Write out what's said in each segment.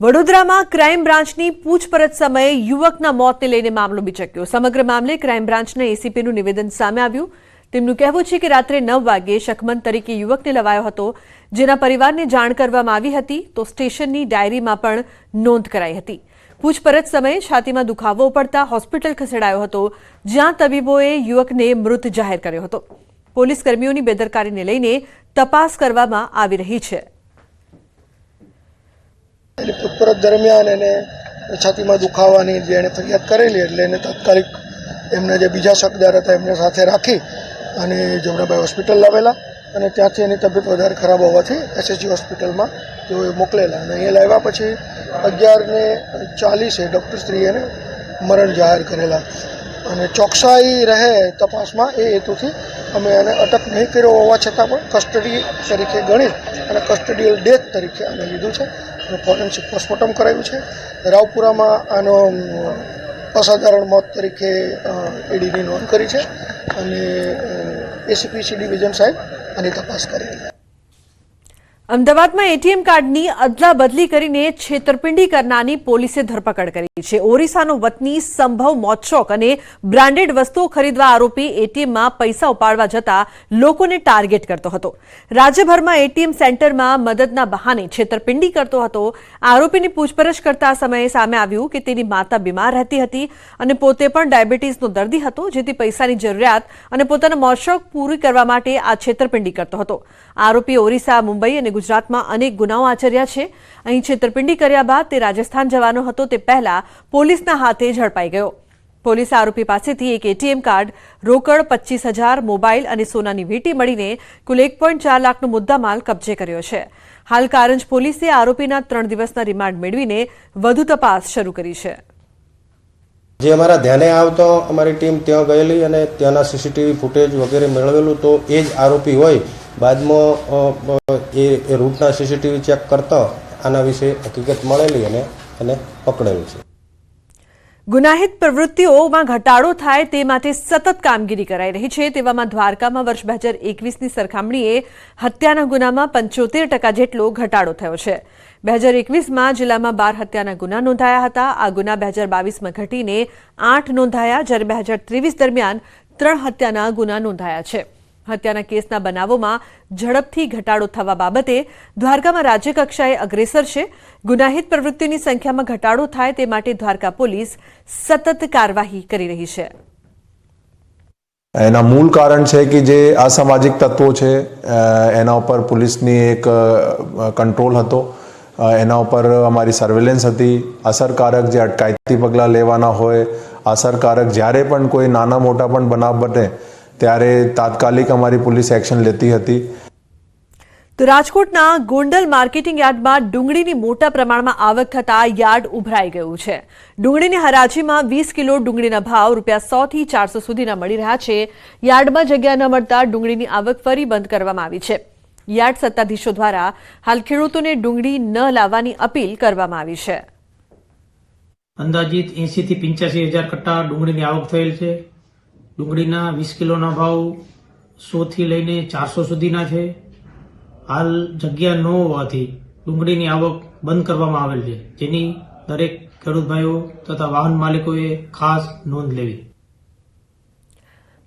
વડોદરામાં ક્રાઇમ બ્રાન્ચની પૂછપરછ સમયે યુવકના મોતને લઈને મામલો બિચક્યો. સમગ્ર મામલે ક્રાઇમ બ્રાન્ચના એસીપીનું નિવેદન સામે આવ્યું. તેમનું કહેવું છે કે રાત્રે નવ વાગ્યે શકમન તરીકે યુવકને લવાયો હતો, જેના પરિવારને જાણ કરવામાં આવી હતી તો સ્ટેશનની ડાયરીમાં પણ નોંધ કરાઈ હતી. પૂછપરછ સમયે છાતીમાં દુખાવો પડતા હોસ્પિટલ ખસેડાયો હતો, જ્યાં તબીબોએ યુવકને મૃત જાહેર કર્યો હતો. પોલીસ કર્મીઓની બેદરકારીને લઈને તપાસ કરવામાં આવી રહી છે. એટલે પૂછપરછ દરમિયાન એને છાતીમાં દુખાવાની જે એણે ફરિયાદ કરેલી એટલે એને તાત્કાલિક એમના જે બીજા શકદાર હતા એમને સાથે રાખી અને જમનાભાઈ હોસ્પિટલ લાવેલા અને ત્યાંથી એની તબિયત વધારે ખરાબ હોવાથી એસએસજી હોસ્પિટલમાં તેઓએ મોકલેલા અને અહીંયા લાવ્યા પછી અગિયારને ચાલીસે ડૉક્ટરશ્રીએ એને મરણ જાહેર કરેલા. અને ચોકસાઈ રહે તપાસમાં એ હેતુથી અમે એને અટક નહીં કર્યો હોવા છતાં પણ કસ્ટડી તરીકે ગણી અને કસ્ટડીયલ ડેથ તરીકે અમે લીધું છે. અને ફોરેન્સિક પોસ્ટમોર્ટમ કરાયું છે. રાવપુરામાં આનો અસાધારણ મોત તરીકે ઈડીની નોંધ કરી છે. અને એસીપીસી ડિવિઝન સાહેબ આની તપાસ કરી રહ્યા. અમદાવાદમાં એટીએમ કાર્ડની અદલા બદલી કરીને છેતરપિંડી કરનારની પોલીસે ધરપકડ કરી છે. ઓરિસ્સાનો વતની સંભવ મોચોક અને બ્રાન્ડેડ વસ્તુઓ ખરીદવા આરોપી એટીએમમાં પૈસા ઉપાડવા જતા લોકોને ટાર્ગેટ કરતો હતો. રાજ્યભરમાં એટીએમ સેન્ટરમાં મદદના બહાને છેતરપિંડી કરતો હતો. આરોપીની પૂછપરછ કરતા સમયે સામે આવ્યું કે તેની માતા બીમાર રહેતી હતી અને પોતે પણ ડાયાબિટીસનો દર્દી હતો, જેથી પૈસાની જરૂરિયાત અને પોતાના મોચોક પૂરી કરવા માટે આ છેતરપિંડી કરતો હતો. આરોપી ઓરિસ્સા, મુંબઈ અને ગુજરાતમાં અનેક ગુનાઓ આચર્યા છે. અહીં છેતરપિંડી કર્યા બાદ તે રાજસ્થાન જવાનો હતો. તે પહેલા પોલીસના હાથે ઝડપાઈ ગયો. પોલીસ આરોપી પાસેથી એક એટીએમ કાર્ડ, રોકડ પચીસ હજાર, મોબાઈલ અને સોનાની વીંટી મળીને કુલ એક પોઈન્ટ ચાર લાખનો મુદ્દામાલ કબજે કર્યો છે. હાલ કારંજ પોલીસે આરોપીના ત્રણ દિવસના રિમાન્ડ મેળવીને વધુ તપાસ શરૂ કરી છે. જે અમારા ધ્યાને આવતો અમારી ટીમ ત્યાં ગયેલી અને ત્યાંના સીસીટીવી ફૂટેજ વગેરે મેળવેલું તો એ જ આરોપી હોય બાદમાં એ રૂટના સીસીટીવી ચેક કરતા આના વિશે હકીકત મળેલી અને એને પકડેલું છે. ગુનાહિત પ્રવૃત્તિઓમાં ઘટાડો થાય તે માટે સતત કામગીરી કરાઈ રહી છે. તેવામાં દ્વારકામાં વર્ષ બે હજાર એકવીસની સરખામણીએ હત્યાના ગુનામાં પંચોતેર ટકા જેટલો ઘટાડો થયો છે. બે હજાર એકવીસમાં જિલ્લામાં બાર હત્યાના ગુના નોંધાયા હતા. આ ગુના બે હજાર બાવીસમાં ઘટીને આઠ નોંધાયા. જ્યારે બે હજાર ત્રેવીસ દરમિયાન ત્રણ હત્યાના ગુના નોંધાયા છે. હત્યાના કેસના બનાવોમાં ઝડપથી ઘટાડો થવા બાબતે દ્વારકામાં રાજ્યકક્ષાએ અગ્રેસર છે. ગુનાહિત પ્રવૃત્તિની સંખ્યામાં ઘટાડો થાય તે માટે દ્વારકા પોલીસ સતત કાર્યવાહી કરી રહી છે. એના મૂળ કારણ છે કે જે અસામાજિક તત્વો છે એના ઉપર પોલીસની એક કંટ્રોલ હતો. એના ઉપર અમારી સર્વેલન્સ હતી. અસરકારક જે અટકાયતી પગલાં લેવાના હોય, અસરકારક જ્યારે પણ કોઈ નાના મોટા પણ બનાવ બને ત્યારે તાત્કાલિક અમારી પોલીસ એક્શન લેતી હતી. તો રાજકોટના ગોંડલ માર્કેટિંગ યાર્ડમાં ડુંગળીની મોટા પ્રમાણમાં આવક થતા યાર્ડ ઉભરાઈ ગયું છે. ડુંગળીની હરાજીમાં વીસ કિલો ડુંગળીના ભાવ રૂપિયા સો થી ચારસો સુધીના મળી રહ્યા છે. યાર્ડમાં જગ્યા ન મળતા ડુંગળીની આવક ફરી બંધ કરવામાં આવી છે. યાર્ડ સત્તાધીશો દ્વારા હાલ ખેડૂતોને ડુંગળી ન લાવવાની અપીલ કરવામાં આવી છે. અંદાજિત એંસી થી પંચ્યાસી હજાર કટ્ટા ડુંગળીની આવક થયેલ છે. ડુંગળીના વીસ કિલોના ભાવ સોથી લઈને ચારસો સુધીના છે. હાલ જગ્યા ન હોવાથી ડુંગળીની આવક બંધ કરવામાં આવેલ છે. જેની દરેક ખેડૂત ભાઈઓ તથા વાહન માલિકોએ ખાસ નોંધ લેવી.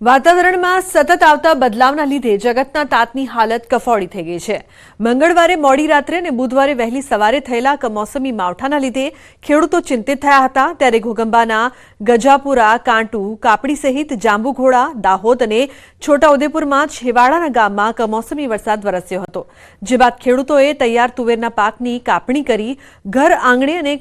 વાતાવરણમાં સતત આવતા બદલાવના લીધે જગતના તાતની હાલત કફોડી થઈ ગઈ છે. મંગળવારે મોડી રાત્રે અને બુધવારે વહેલી સવારે થયેલા કમોસમી માવઠાના લીધે ખેડૂતો ચિંતિત થયા હતા. ત્યારે ઘોગંબાના ગજાપુરા, કાંટુ, કાપડી સહિત જાંબુઘોડા, દાહોદ અને છોટાઉદેપુરમાં છેવાડાના ગામમાં કમોસમી વરસાદ વરસ્યો હતો. જે બાદ ખેડૂતોએ તૈયાર તુવેરના પાકની કાપણી કરી ઘર આંગણે અને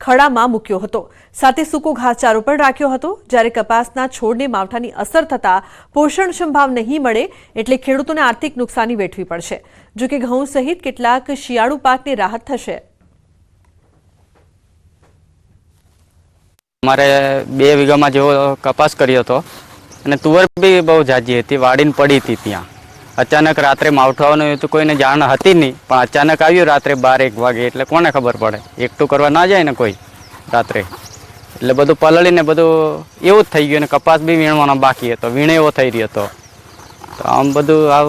ખડામાં મૂક્યો હતો. સાથે સૂકો ઘાસચારો પણ રાખ્યો હતો. જ્યારે કપાસના છોડને માવઠાની અસર થતા પોષણક્ષમ ભાવ નહીં મળે એટલે ખેડૂતોને આર્થિક નુકસાની વેઠવી પડશે. જો કે ઘઉં સહિત કેટલાક શિયાળુ પાકને રાહત થશે. અમારે બે વીઘામાં જેવો કપાસ કર્યો હતો. અને તુવર બી બહુ જાજી હતી, વાડીને પડી હતી ત્યાં. અચાનક રાત્રે માવઠાવાનું તો કોઈને જાણ હતી નહીં. પણ અચાનક આવ્યું રાત્રે બાર એક વાગે, એટલે કોને ખબર પડે? એકઠું કરવા ના જાય ને કોઈ રાત્રે. એટલે બધું પલળીને બધું એવું જ થઈ ગયું ને કપાસ બી વીણવાનો બાકી હતો. વીણે એવો થઈ રહ્યો હતો. તો આમ બધું આવ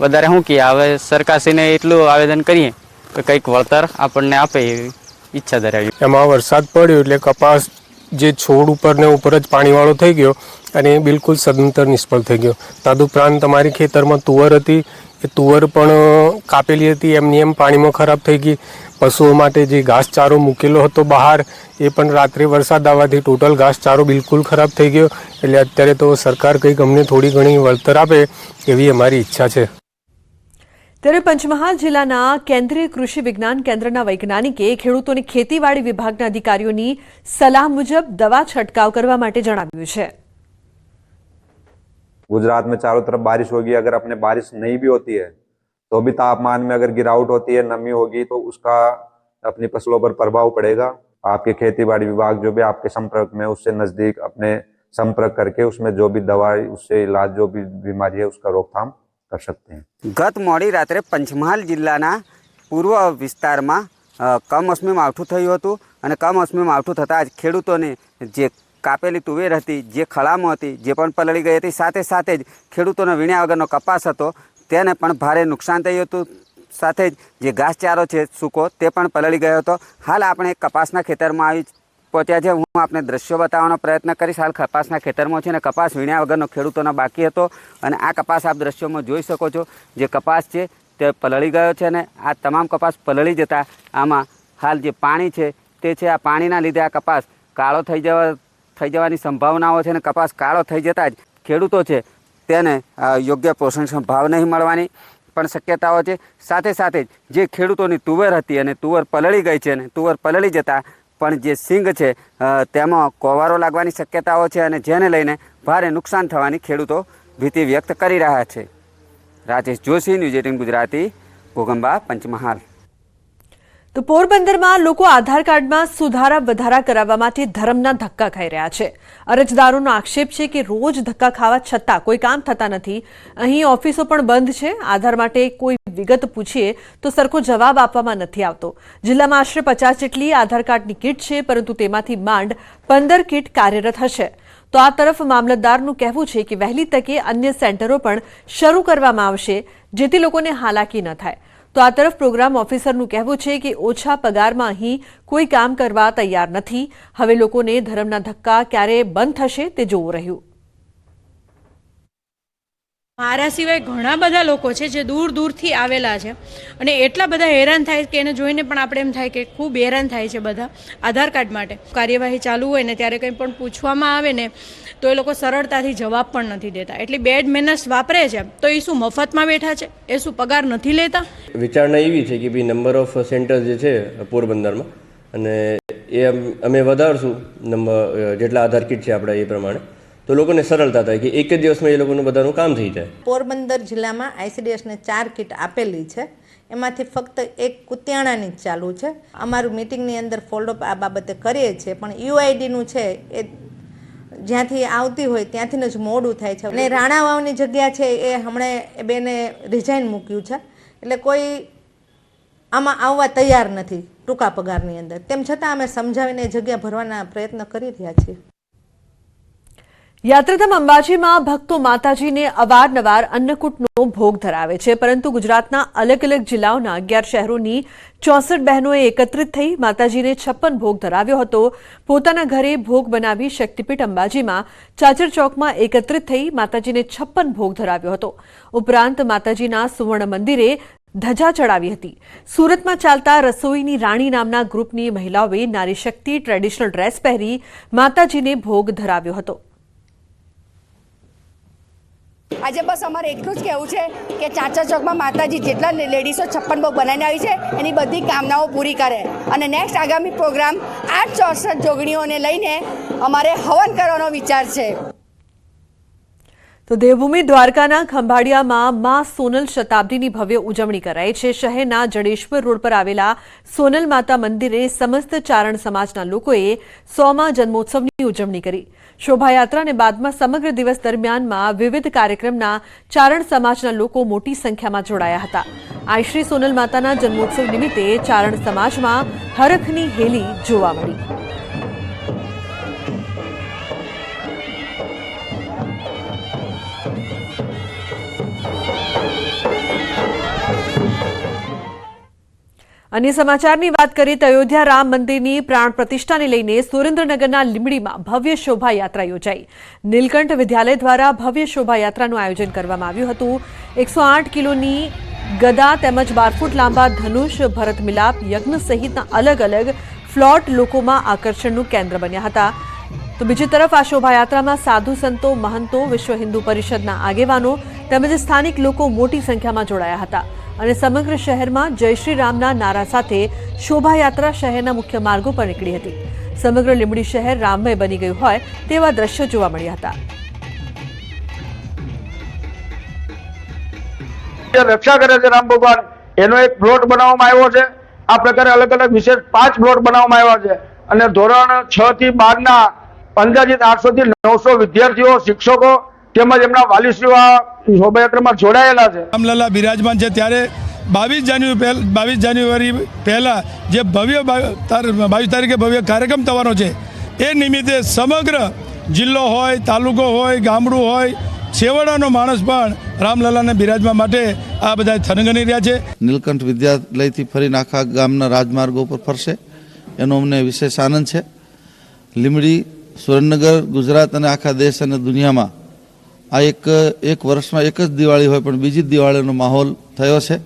વધારે શું કહીએ? હવે સરકારશ્રીને એટલું આવેદન કરીએ કે કંઈક વળતર આપણને આપે એવી ઈચ્છા ધરાવી. એમાં વરસાદ પડ્યો એટલે કપાસ જે છોડ ઉપર ને ઉપર જ પાણીવાળો થઈ ગયો અને એ બિલકુલ સદંતર નિષ્ફળ થઈ ગયો. તદુપરાંત તમારી ખેતરમાં તુવર હતી, એ તુવર પણ કાપેલી હતી, એમની એમ પાણીમાં ખરાબ થઈ ગઈ. પશુઓ માટે જે ઘાસચારો મૂકેલો હતો બહાર, એ પણ રાત્રે વરસાદ આવવાથી ટોટલ ઘાસચારો બિલકુલ ખરાબ થઈ ગયો. એટલે અત્યારે તો સરકાર કંઈક અમને થોડી ઘણી વળતર આપે, એવી અમારી ઈચ્છા છે. ત્યારે પંચમહાલ જિલ્લાના કેન્દ્રીય કૃષિ વિજ્ઞાન કેન્દ્રના વૈજ્ઞાનિકે ખેડૂતોને ખેતીવાડી વિભાગના અધિકારીઓની સલાહ મુજબ દવા છંટકાવ કરવા માટે જણાવ્યું છે. गुजरात में चारों तरफ बारिश होगी अगर अपने बारिश नहीं भी होती है तो भी तापमान में अगर गिरावट होती है नमी होगी तो उसका अपनी फसलों पर प्रभाव पड़ेगा आपके खेती बाड़ी विभाग जो भी आपके संपर्क में उससे नजदीक अपने संपर्क करके उसमें जो भी दवाई उससे इलाज जो भी बीमारी है उसका रोकथाम कर सकते हैं ગત મોડી રાત્રે પંચમહાલ જિલ્લાના પૂર્વ વિસ્તારમાં અ, કમોસમી માવઠું થયું હતું અને કમોસમી માવઠું થતાં જ ખેડૂતોને જે કાપેલી તુવેર હતી, જે ખળામાં હતી, જે પણ પલળી ગઈ હતી, સાથે સાથે જ ખેડૂતોનો વીણ્યા વગરનો કપાસ હતો. તેને પણ ભારે નુકસાન થયું હતું. સાથે જ જે ઘાસચારો છે, સૂકો, તે પણ પલળી ગયો હતો. હાલ આપણે કપાસના ખેતરમાં આવી પહોંચ્યા છે. હું આપને દ્રશ્યો બતાવવાનો પ્રયત્ન કરીશ. હાલ કપાસના ખેતરમાં છે અને કપાસ વીણ્યા વગરનો ખેડૂતોનો બાકી હતો. અને આ કપાસ આપ દ્રશ્યોમાં જોઈ શકો છો. જે કપાસ છે, તે પલળી ગયો છે અને આ તમામ કપાસ પલળી જતા. આમાં હાલ જે પાણી છે, તે છે, આ પાણીના લીધે આ કપાસ કાળો થઈ જવા થઈ જવાની સંભાવનાઓ છે અને કપાસ કાળો થઈ જતાં જ ખેડૂતો છે તેને યોગ્ય પોષણ ભાવ નહીં મળવાની પણ શક્યતાઓ છે. સાથે સાથે જ જે ખેડૂતોની તુવેર હતી અને તુવર પલળી ગઈ છે અને તુવર પલળી જતાં પણ જે સિંગ છે તેમાં કોવારો લાગવાની શક્યતાઓ છે અને જેને લઈને ભારે નુકસાન થવાની ખેડૂતો ભીતિ વ્યક્ત કરી રહ્યા છે. Rajesh Joshi, news eighteen Gujarati Goghamba Panchmahal. તો પોરબંદરમાં લોકો આધાર કાર્ડમાં સુધારા વધારા કરાવવા માટે ધર્મના ધક્કા ખાઈ રહ્યા છે. અરજદારોનો આક્ષેપ છે કે રોજ ધક્કા ખાવા છતાં કોઈ કામ થતા નથી. અહીં ઓફિસો પણ બંધ છે. આધાર માટે કોઈ વિગત પૂછીએ તો સરખો જવાબ આપવામાં નથી આવતો. જિલ્લામાં આશરે પચાસ જેટલી આધાર કાર્ડની કીટ છે, પરંતુ તેમાંથી માંડ પંદર કીટ કાર્યરત હશે. તો આ તરફ મામલતદારનું કહેવું છે કે વહેલી તકે અન્ય સેન્ટરો પણ શરૂ કરવામાં આવશે, જેથી લોકોને હાલાકી ન થાય. તો આ તરફ પ્રોગ્રામ ઓફિસરનું કહેવું છે કે ઓછા પગારમાં અહીં કોઈ કામ કરવા તૈયાર નથી. હવે લોકોને ધર્મના ધક્કા ક્યારે બંધ થશે તે જોવું રહ્યું. મારા સિવાય ઘણા બધા લોકો છે જે દૂર દૂરથી આવેલા છે. અને એટલા બધા હેરાન થાય કે એને જોઈને પણ આપણે એમ થાય કે ખૂબ હેરાન થાય છે બધા આધાર કાર્ડ માટે. કાર્યવાહી ચાલુ હોય ને ત્યારે કંઈ પણ પૂછવામાં આવે ને તો એ લોકો સરળતાથી જવાબ પણ નથી દેતા. એટલી બેડ મેનર્સ વાપરે છે તો એ શું મફતમાં બેઠા છે? એ શું પગાર નથી લેતા? વિચારણા એવી છે કે ભાઈ નંબર ઓફ સેન્ટર જે છે પોરબંદરમાં અને એ અમે વધારશું નંબર જેટલા આધાર કીટ છે આપણા એ પ્રમાણે. તો લોકોને સરળતા થાય કે એક જ દિવસમાં એ લોકોનું બધાનું કામ થઈ જાય. પોરબંદર જિલ્લામાં આઈસીડીએસને ચાર કિટ આપેલી છે. એમાંથી ફક્ત એક કુતિયાણાની જ ચાલુ છે. અમારું મિટિંગની અંદર ફોલોઅપ આ બાબતે કરીએ છીએ, પણ યુઆઈડીનું છે એ જ્યાંથી આવતી હોય ત્યાંથી જ મોડું થાય છે. અને રાણા વાવની જગ્યા છે એ હમણાં બેને રિઝાઇન મૂક્યું છે. એટલે કોઈ આમાં આવવા તૈયાર નથી ટૂંકા પગારની અંદર. તેમ છતાં અમે સમજાવીને જગ્યા ભરવાના પ્રયત્ન કરી રહ્યા છીએ. યાત્રાધામ અંબાજીમાં ભક્તો માતાજીને અવારનવાર અન્નકૂટનો ભોગ ધરાવે છે, પરંતુ ગુજરાતના અલગ અલગ જિલ્લાઓના અગિયાર શહેરોની ચોસઠ બહેનોએ એકત્રિત થઈ માતાજીને છપ્પન ભોગ ધરાવ્યો હતો. પોતાના ઘરે ભોગ બનાવી શક્તિપીઠ અંબાજીમાં ચાચર ચોકમાં એકત્રિત થઈ માતાજીને છપ્પન ભોગ ધરાવ્યો હતો. ઉપરાંત માતાજીના સુવર્ણ મંદિરે ધજા ચડાવી હતી. સુરતમાં ચાલતા રસોઈની રાણી નામના ગ્રુપની મહિલાઓએ નારી શક્તિ ટ્રેડિશનલ ડ્રેસ પહેરી માતાજીને ભોગ ધરાવ્યો હતો. આજે બસ અમારે એટલું જ કહેવું છે કે ચાચા ચોકમાં માતાજી જેટલા લેડીઝો છપ્પન ભોગ બનાવીને આવી છે, એની બધી કામનાઓ પૂરી કરે. અને નેક્સ્ટ આગામી પ્રોગ્રામ આઠ ચોસઠ જોગણીઓને લઈને અમારે હવન કરવાનો વિચાર છે. તો દેવભૂમિ દ્વારકાના ખંભાળિયામાં મા સોનલ શતાબ્દીની ભવ્ય ઉજવણી કરાઈ છે. શહેરના જડેશ્વર રોડ પર આવેલા સોનલ માતા મંદિરે સમસ્ત ચારણ સમાજના લોકોએ સોમા જન્મોત્સવની ઉજવણી કરી. શોભાયાત્રાને બાદમાં સમગ્ર દિવસ દરમિયાનમાં વિવિધ કાર્યક્રમના ચારણ સમાજના લોકો મોટી સંખ્યામાં જોડાયા હતા. આશ્રી સોનલ માતાના જન્મોત્સવ નિમિત્તે ચારણ સમાજમાં હરખની હેલી જોવા મળી. અન્ય સમાચારની વાત કરીએ તો અયોધ્યા રામ મંદિરની પ્રાણ પ્રતિષ્ઠાને લઈને સુરેન્દ્રનગરના લીંબડીમાં ભવ્ય શોભાયાત્રા યોજાઈ. નીલકંઠ વિદ્યાલય દ્વારા ભવ્ય શોભાયાત્રાનું આયોજન કરવામાં આવ્યું હતું. એકસો આઠ કિલોની ગદા તેમજ બાર ફૂટ લાંબા ધનુષ ભરત મિલાપ યજ્ઞ સહિતના અલગ અલગ ફ્લોટ લોકોમાં આકર્ષણનું કેન્દ્ર બન્યા હતા. તો બીજી તરફ આ શોભાયાત્રામાં સાધુ સંતો, મહંતો, વિશ્વ હિન્દુ પરિષદના આગેવાનો તેમજ સ્થાનિક લોકો મોટી સંખ્યામાં જોડાયા હતા. અને સમગ્ર શહેરમાં જય શ્રી રામના નારા સાથે શોભાયાત્રા શહેરના મુખ્ય માર્ગો પર નીકળી હતી. સમગ્ર લીંબડી શહેર રામમય બની ગયું હોય તેવા દ્રશ્યો જોવા મળ્યા હતા. રક્ષા કરે છે રામ ભગવાન, એનો એક પ્લોટ બનાવવામાં આવ્યો છે. આ પ્રકારે અલગ અલગ વિશેષ પાંચ પ્લોટ બનાવવામાં આવ્યા છે. અને ધોરણ છ થી બાર ના અંદાજિત આઠસો થી નવસો વિદ્યાર્થીઓ, શિક્ષકો તેમજ એમના વાલીશ્રીઓ આ શોભાયાત્રામાં જોડાયેલા છે. રામલલા બિરાજમાન છે. ત્યારે બાવીસ જાન્યુઆરી પહેલ બાવીસ જાન્યુઆરી પહેલાં જે ભવ્ય બાવીસ તારીખે ભવ્ય કાર્યક્રમ થવાનો છે એ નિમિત્તે સમગ્ર જિલ્લો હોય તાલુકો હોય ગામડું હોય છેવાડાનો માણસ પણ રામલલાને બિરાજવા માટે આ બધા થનગની રહ્યા છે. નીલકંઠ વિદ્યાલયથી ફરીને આખા ગામના રાજમાર્ગો પર ફરશે. એનો અમને વિશેષ આનંદ છે. લીમડી સુરેન્દ્રનગર ગુજરાત અને આખા દેશ અને દુનિયામાં આ એક એક વર્ષમાં એક જ દિવાળી હોય પણ બીજી દિવાળીનો માહોલ થયો છે.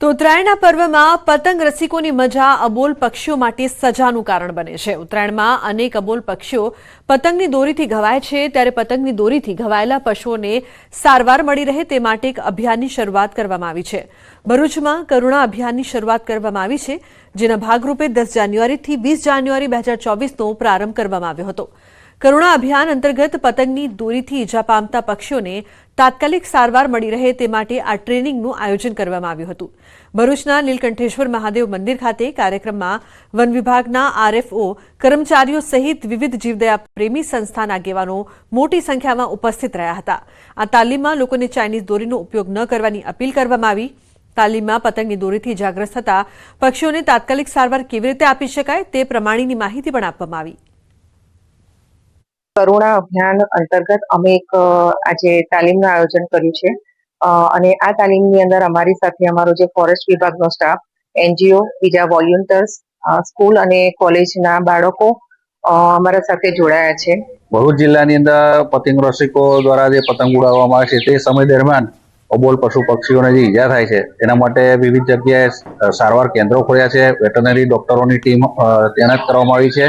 તો ઉત્તરાયણના પર્વમાં પતંગ રસિકોની મજા અબોલ પક્ષીઓ માટે સજાનું કારણ બને છે. ઉત્તરાયણમાં અનેક અબોલ પક્ષીઓ પતંગની દોરીથી ઘવાય છે. ત્યારે પતંગની દોરીથી ઘવાયેલા પશુઓને સારવાર મળી રહે તે માટે એક અભિયાનની શરૂઆત કરવામાં આવી છે. ભરૂચમાં કરુણા અભિયાનની શરૂઆત કરવામાં આવી છે, જેના ભાગરૂપે દસ જાન્યુઆરીથી વીસ જાન્યુઆરી બે હજાર ચોવીસનો પ્રારંભ કરવામાં આવ્યો હતો. કરુણા અભિયાન અંતર્ગત પતંગની દોરીથી ઈજા પામતા પક્ષીઓને તાત્કાલિક સારવાર મળી રહે તે માટે આ ટ્રેનિંગનું આયોજન કરવામાં આવ્યું હતું. ભરૂચના નીલકંઠેશ્વર મહાદેવ મંદિર ખાતે કાર્યક્રમમાં વન વિભાગના આરએફઓ, કર્મચારીઓ સહિત વિવિધ જીવદયા પ્રેમી સંસ્થાના આગેવાનો મોટી સંખ્યામાં ઉપસ્થિત રહ્યા હતા. આ તાલીમમાં લોકોને ચાઇનીઝ દોરીનો ઉપયોગ ન કરવાની અપીલ કરવામાં આવી. તાલીમમાં પતંગની દોરીથી જાગ્રસ્ત થતા પક્ષીઓને તાત્કાલિક સારવાર કેવી રીતે આપી શકાય તે પ્રમાણેની માહિતી પણ આપવામાં આવી. કરુણા અભિયાન અંતર્ગત અમે એક આજે તાલીમનું આયોજન કર્યું છે. અને આ તાલીમની અંદર અમારી સાથે અમારો જે ફોરેસ્ટ વિભાગનો સ્ટાફ, એનજીઓ, બીજા વોલ્યુન્ટર્સ સ્કૂલ અને કોલેજના બાળકો અમારા સાથે જોડાયા છે. ભરૂચ જિલ્લાની અંદર પતંગ રસિકો દ્વારા જે પતંગ ઉડાવવામાં આવે છે, તે સમય દરમિયાન અબોલ પશુ પક્ષીઓને જે ઈજા થાય છે તેના માટે વિવિધ જગ્યાએ સારવાર કેન્દ્રો ખોલ્યા છે. વેટરનરી ડોક્ટરોની ટીમ તૈનાત કરવામાં આવી છે.